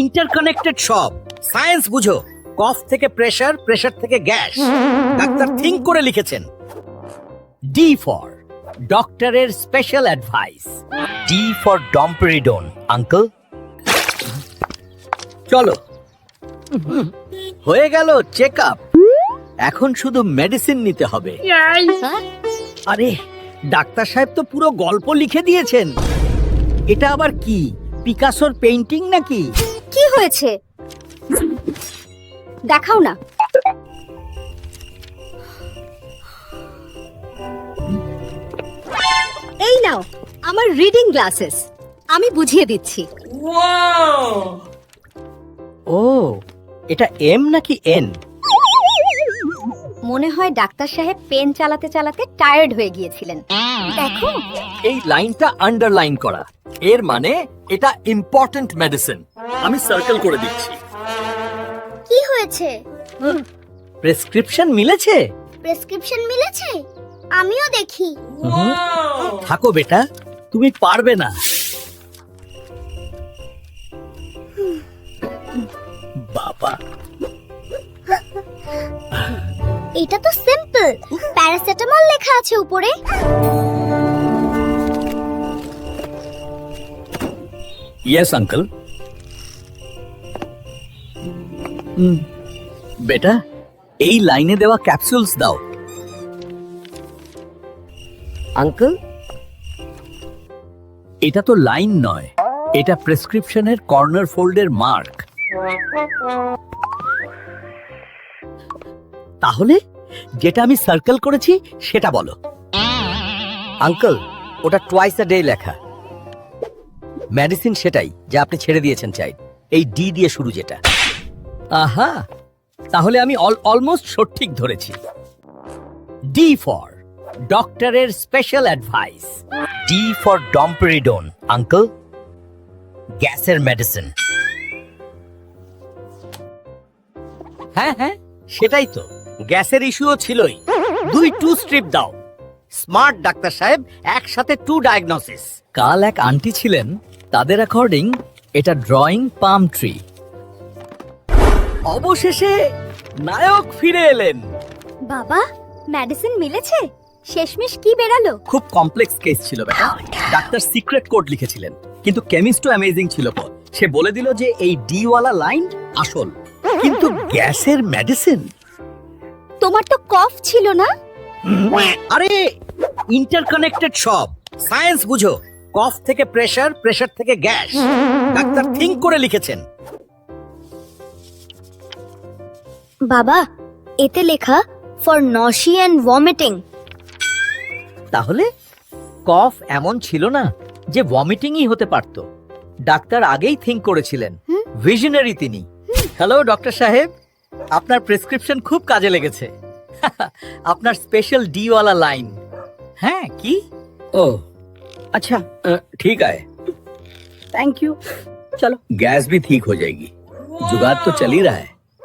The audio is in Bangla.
ইন্টারকানেক্টেড সব সায়েন্স বুঝো। কফ থেকে প্রেসার প্রেসার থেকে গ্যাস ডাক্তার থিঙ্ক করে লিখেছেন। ডি ফর ডক্টরের special advice D for domperidone uncle চলো। হয়ে গেল চেক আপ এখন শুধু মেডিসিন নিতে হবে। আরে, ডাক্তার সাহেব তো পুরো গল্প লিখে দিয়েছেন। এটা আবার কি? পিকাসোর পেইন্টিং নাকি? কি হয়েছে? দেখাও না। এই নাও আমার রিডিং গ্লাসেস আমি বুঝিয়ে দিচ্ছি। ও এটা এম নাকি এন মনে হয় ডাক্তার সাহেব পেন চালাতে চালাতে টায়ার্ড হয়ে গিয়েছিলেন। দেখো। এই লাইনটা আন্ডারলাইন করা। এর মানে এটা ইম্পর্ট্যান্ট মেডিসিন আমি সার্কেল করে দিচ্ছি। কি হয়েছে? প্রেসক্রিপশন মিলেছে? প্রেসক্রিপশন মিলেছে? আমিও দেখি। থাকো বেটা তুমি পারবে না। এটা তো সিম্পল প্যারাসিটামল লেখা আছে উপরে। ইয়েস আঙ্কেল বেটা এই লাইনে দেওয়া ক্যাপসুলস দাও। আঙ্কেল এটা তো লাইন নয় এটা প্রেসক্রিপশনের কর্নার ফোল্ডের মার্ক তাহলে যেটা আমি সার্কেল করেছি, সেটা বলো। আঙ্কেল, ওটা টুয়াইস আ ডে লেখা। মেডিসিন সেটাই, যা আপনি ছেড়ে দিয়েছেন চাই। এই ডি দিয়ে শুরু যেটা। আহা! তাহলে আমি অলমোস্ট সঠিক ধরেছি। ডি ফর ডক্টরের special advice D for domperidone uncle গ্যাসের মেডিসিন হ্যাঁ হ্যাঁ সেটাই তো। গ্যাসের ইস্যুও ছিলই। দুই টু স্ট্রিপ দাও। স্মার্ট ডাক্তার সাহেব একসাথে টু ডায়াগনোসিস কাল এক আন্টি ছিলেন তাদের অ্যাকর্ডিং এটা ড্রয়িং পাম ট্রি অবশেষে নায়ক ফিরে এলেন। বাবা মেডিসিন মিলেছে? শেষমেশ কি বেরালো? খুব কমপ্লেক্স কেস ছিল বেটা ডাক্তার সিক্রেট কোড লিখেছিলেন কিন্তু কেমিস্টও অ্যামেজিং ছিল পর সে বলে দিল যে এই ডি ওয়ালা লাইন আসল। কিন্তু গ্যাসের মেডিসিন তোমার তো কফ ছিল না? আরে ইন্টারকানেক্টেড সব। সায়েন্স বুঝো কফ থেকে প্রেসার প্রেসার থেকে গ্যাস ডাক্তার থিঙ্ক করে লিখেছেন। বাবা এতে লেখা ফর নশি অ্যান্ড ভমিটিং তাহলে কফ এমন ছিল না যে ভমিটিংই হতে পারত। ডাক্তার আগেই থিঙ্ক করেছিলেন। ভিশনারি তিনি। হ্যালো ডক্টর সাহেব। আপনার প্রেসক্রিপশন খুব কাজে লেগেছে আপনার স্পেশাল ডি वाला लाइन হ্যাঁ কি ও अच्छा अ, ठीक है থ্যাংক ইউ চলো गैस भी ठीक हो जाएगी जुगाड़ तो चल ही रहा है